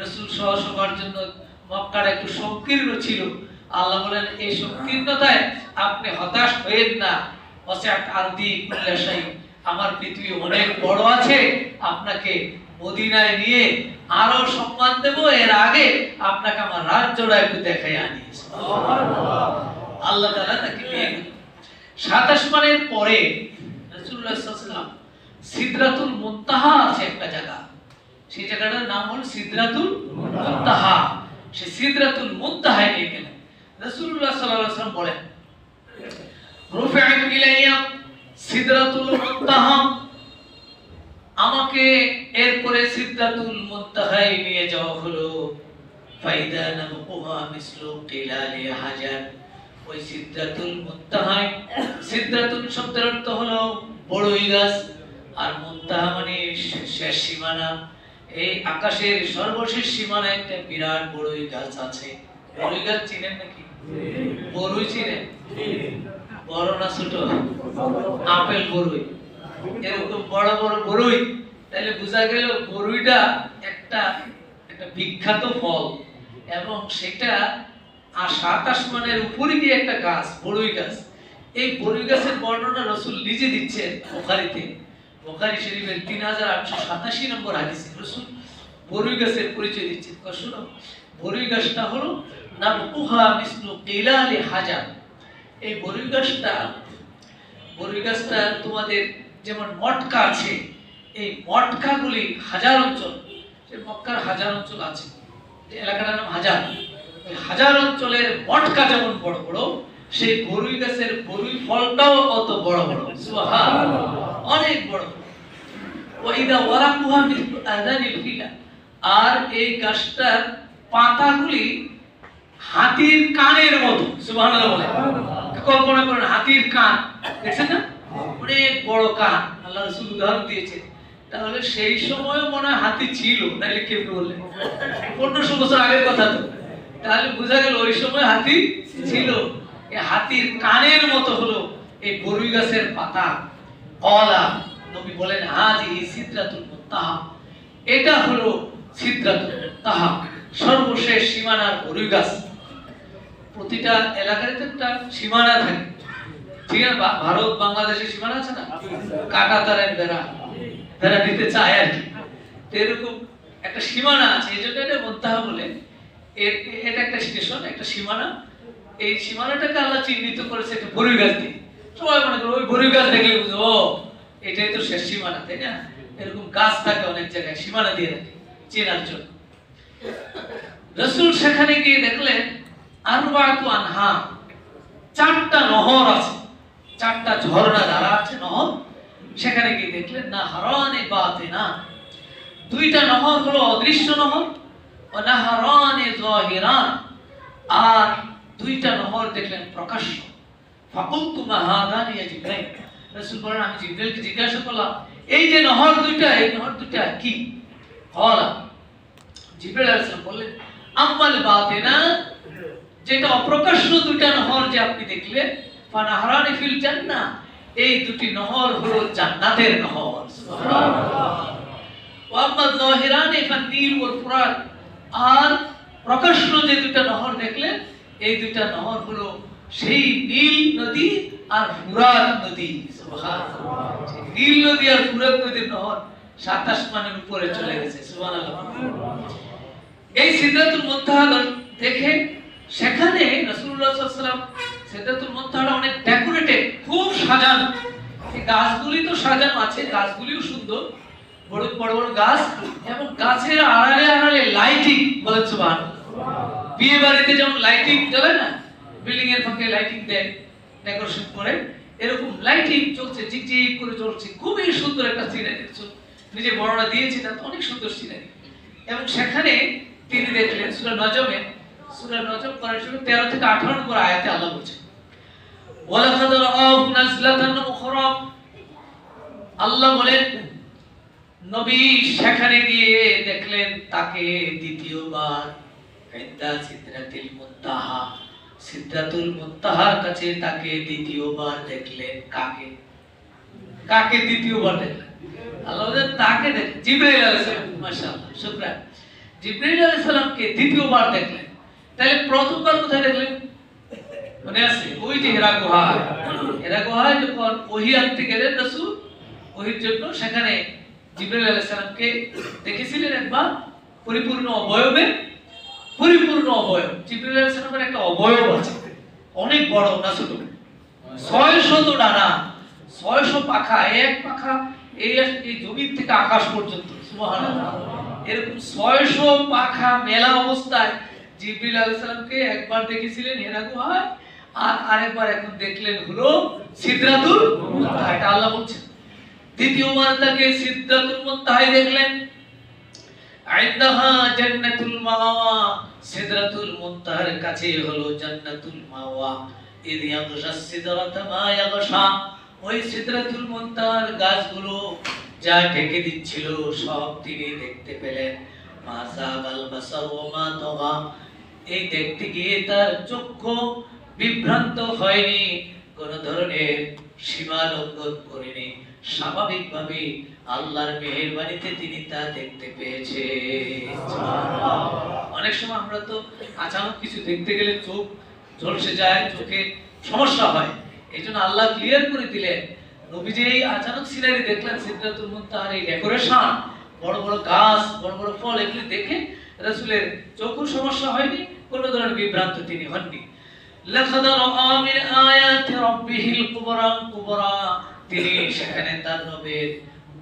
রসুল সহ সবার জন্য মক্কাটা একটু সংকীর্ণ ছিল। আল্লাহ বলেন এই সংকীর্ণতায় আপনি হতাশ হয়েন না। আমার পৃথিবী অনেক বড় আছে। আপনাকে মদিনায় নিয়ে আরও সম্মান দেব। এর আগে আপনাকে আমার রাজ্যটা একটু দেখাই আনি। আল্লাহ তাআলা তাকে নিয়ে গেলেন সাত আসমানের পরে রাসূলুল্লাহ সাল্লাল্লাহু আলাইহি ওয়াসাল্লাম সিদরাতুল মুনতাহা আছে একটা জায়গা। সেই জায়গাটার নাম হলো সিদরাতুল সেই সিদরাতুল মুনতাহায় নিয়ে গেলেন রাসূলুল্লাহ বলেন ইলাইয়া সিদরাতুল আমাকে এরপরে সিদরাতুল মুনতাহায় নিয়ে যাওয়া হলো ফাইদা মিসলু হাজার ওই শব্দের অর্থ হলো বড়ই গাছ আর মুনতাহা মানে শেষ সীমানা এই আকাশের সর্বশেষ সীমানায় একটা বিরাট বড়ই গাছ আছে। বড়ই গাছ চিনেন নাকি? বড়ই চিনেন? বড় না ছোট? আপেল বড়ই। এরকম বড় বড় বড়ই। তাহলে বোঝা গেল বড়ইটা একটা একটা বিখ্যাত ফল। এবং সেটা আর সাত আসমানের উপরে দিয়ে একটা গাছ, বড়ই গাছ। এই বড়ই গাছের বর্ণনা রসুল নিজে দিচ্ছেন বোখারি শরীফের তিন হাজার আটশো সাতাশি নম্বর হাদিসে বড়ই গাছের পরিচয় দিচ্ছেন। শুনো বড়ই গাছটা নাম কুহা বিষ্ণু হাজার। এই বড়ই গাছটা বড়ই গাছটা তোমাদের যেমন মটকা আছে, এই মটকাগুলি হাজার অঞ্চল মক্কার হাজার অঞ্চল আছে। এলাকাটার নাম হাজার। ওই হাজার অঞ্চলের মটকা যেমন বড় বড়, সেই বরুই গাছের বরুই ফলটাও অত বড় বড়। অনেক বড়। ওয়াইদা ওয়ারাকুহা মিসলু আযানিল ফিলা। আর এই গাছটার পাতাগুলি হাতির কানের মতো সুবহানাল্লাহ বলে। কল্পনা করেন হাতির কান। দেখছেন না? অনেক বড় কান আল্লাহ রাসূল উদাহরণ দিয়েছেন তাহলে সেই সময় মনে হয় হাতি ছিল নাইলে কে বললেন পনেরোশো বছর আগের কথা তো। তাহলে বোঝা গেল ওই সময় হাতি ছিল। এই হাতির কানের মতো হলো এই বরুই গাছের পাতা। কলা। নবী বলেন সিদ্রাতুল মুত্তাহা। এটা হলো মুত্তাহা, সর্বশেষ সীমানার একটা সীমানা থাকে। ঠিক আছে ভারত, বাংলাদেশের সীমানা আছে না? কাটা তারের বেড়া বেড়া দিতে চায় আর কি। এরকম একটা সীমানা আছে, এই জন্য এটা মুত্তাহা বলে। এটা একটা স্টেশন, একটা সীমানা। এই সীমানাটাকে আল্লাহ চিহ্নিত করেছে একটা দিয়ে। সবাই মনে করে, ওই বরুই গাছ দেখলে বুঝো ও এটাই তো শেষ সীমানা, তাই না? এরকম গাছ থাকে অনেক জায়গায়, সীমানা দিয়ে রাখে চেনার জন্য। রসুল সেখানে গিয়ে দেখলেন, আরবাতু আনহা, চারটা নহর আছে। চারটা ঝর্ণা ধারা আছে নহর। সেখানে গিয়ে দেখলেন, না হারানে বাতে না দুইটা নহর হলো অদৃশ্য নহর ও না হারানে জাহিরান আর দুইটা নহর দেখলেন প্রকাশ্য। ফাকুলতু মা হাদানি রাসূল বলেন, আমি জিব্রাইলকে জিজ্ঞাসা করলাম, এই যে নহর দুইটা, এই নহর দুইটা কি? কলা। জিব্রাইল আলাইহিস সালাম বললেন, আম্মাল বাতিনা, যেটা অপ্রকাশ্য দুইটা নহর যে আপনি দেখলেন, ফানাহরানি ফিল জান্নাহ, এই দুটি নহর হলো জান্নাতের নহর। আর প্রকাশ্য যে দুইটা নহর দেখলেন, এই দুইটা নহর হলো সেই নীল নদী আর ফুরাত নদী। নীল নদী আর ফুরাত নদীর নহর সাত আসমানের উপরে চলে গেছে। এই সিদ্ধাতুল মুনতাহা দেখে সেখানে রাসূলুল্লাহ সাল্লাল্লাহু আলাইহি ওয়াসাল্লাম সিদ্ধাতুল মুনতাহাটা অনেক ডেকোরেটেড খুব সাজানো। এই গাছগুলি তো সাজানো আছে গাছগুলিও সুন্দর। বড় বড় বড় গাছ এবং গাছের আড়ালে আড়ালে লাইটিং বলেন বিয়ে বাড়িতে যেমন লাইটিং চলে না বিল্ডিং এর ফাঁকে লাইটিং দেয় ডেকোরেশন করে। এরকম লাইটিং চলছে, ঝিকঝিক করে চলছে। খুবই সুন্দর একটা সিনারি নিজে বর্ণনা দিয়েছি, তাতে অনেক সুন্দর সিনারি এবং সেখানে তিনি দেখলেন, সূরা নজমে, সূরা নজম করার সময় 13 থেকে 18 নম্বর আয়াতে আল্লাহ বলছেন, ওয়ালাকাদ রাআহু নাজলাতান উখরা। আল্লাহ বলেন, নবী সেখানে গিয়ে দেখলেন তাকে দ্বিতীয়বার। ইনদা সিদরাতিল মুনতাহা। সিদরাতুল মুনতাহার কাছে তাকে দ্বিতীয়বার দেখলেন। কাকে? কাকে দ্বিতীয়বার দেখলেন? আল্লাহ তাকে মাশাআল্লাহ, শুকরান। দ্বিতীয়বার তাহলে প্রথমবার কোথায় দেখলেন? মনে আছে? ওই যে হেরা গুহায়। হেরা গুহায় যখন ওহি আনতে গেলেন রাসূল, ওহির জন্য সেখানে জিব্রাইল আলাইহিস সালামকে দেখেছিলেন একবার পরিপূর্ণ অবয়বে। পরিপূর্ণ অবয়ব। জিব্রাইল আলাইহিস সালামের একটা অবয়ব আছে। অনেক বড়, না ছোট? ছয় শত ডানা, ছয়শো পাখা, এক পাখা এই এই জমির থেকে আকাশ পর্যন্ত। এরকম ছয়শো পাখা মেলা অবস্থায় জিব্রিল আলাইহিস সালামকে একবার দেখেছিলেন হেরা গুহায় আর আরেকবার এখন দেখলেন হলো মুনতাহা, এটা আল্লাহ বলছেন। দ্বিতীয়বার তাকে সিদরাতুল মুনতাহায় দেখলেন। আইন্দাহা জান্নাতুল মাওয়া, সিদরাতুল মুনতাহার কাছে হলো জান্নাতুল মাওয়া। সিদরাতা মা ওই সিদরাতুল মুনতাহার গাছগুলো যা ঢেকে দিচ্ছিল, সব তিনি দেখতে পেলেন। মা ওয়া মা এই দেখতে গিয়ে তার চক্ষু বিভ্রান্ত হয়নি, কোন ধরনের সীমা লঙ্ঘন করেনি। স্বাভাবিকভাবে আল্লাহর মেহেরবানিতে তিনি তা দেখতে পেয়েছে অনেক সময় আমরা তো আচানক কিছু দেখতে গেলে চোখ ঝলসে যায় চোখে সমস্যা হয় এই জন্য আল্লাহ ক্লিয়ার করে দিলেন নবী যে এই আচানক সিনারি দেখলেন সিদ্ধাতুল মুনতাহার এই ডেকোরেশন বড় বড় গাছ বড় বড় ফল এগুলি দেখে রাসূলের চোখের সমস্যা হয়নি কোনো ধরনের বিভ্রান্ত তিনি হননি لقد رأى من آيات ربه الكبرى الكبرى তিনি সেখানে তার নবীর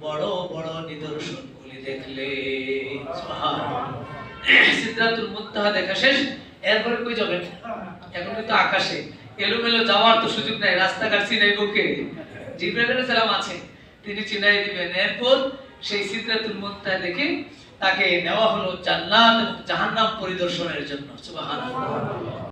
বড় বড় নিদর্শনগুলি দেখলেন সুবহানাল্লাহ। সিদরাতুল মুনতাহা দেখা শেষ। এরপরে কই যাবেন এখন কিন্তু আকাশে। এলোমেলো যাওয়ার তো সুযোগ নাই, রাস্তাঘাট চিনাই বুকে। সালাম আছে। তিনি চিনাই দিবেন। এরপর সেই সিদরাতুল মুনতাহা দেখে তাকে নেওয়া হলো জান্নাত জাহান্নাম পরিদর্শনের জন্য।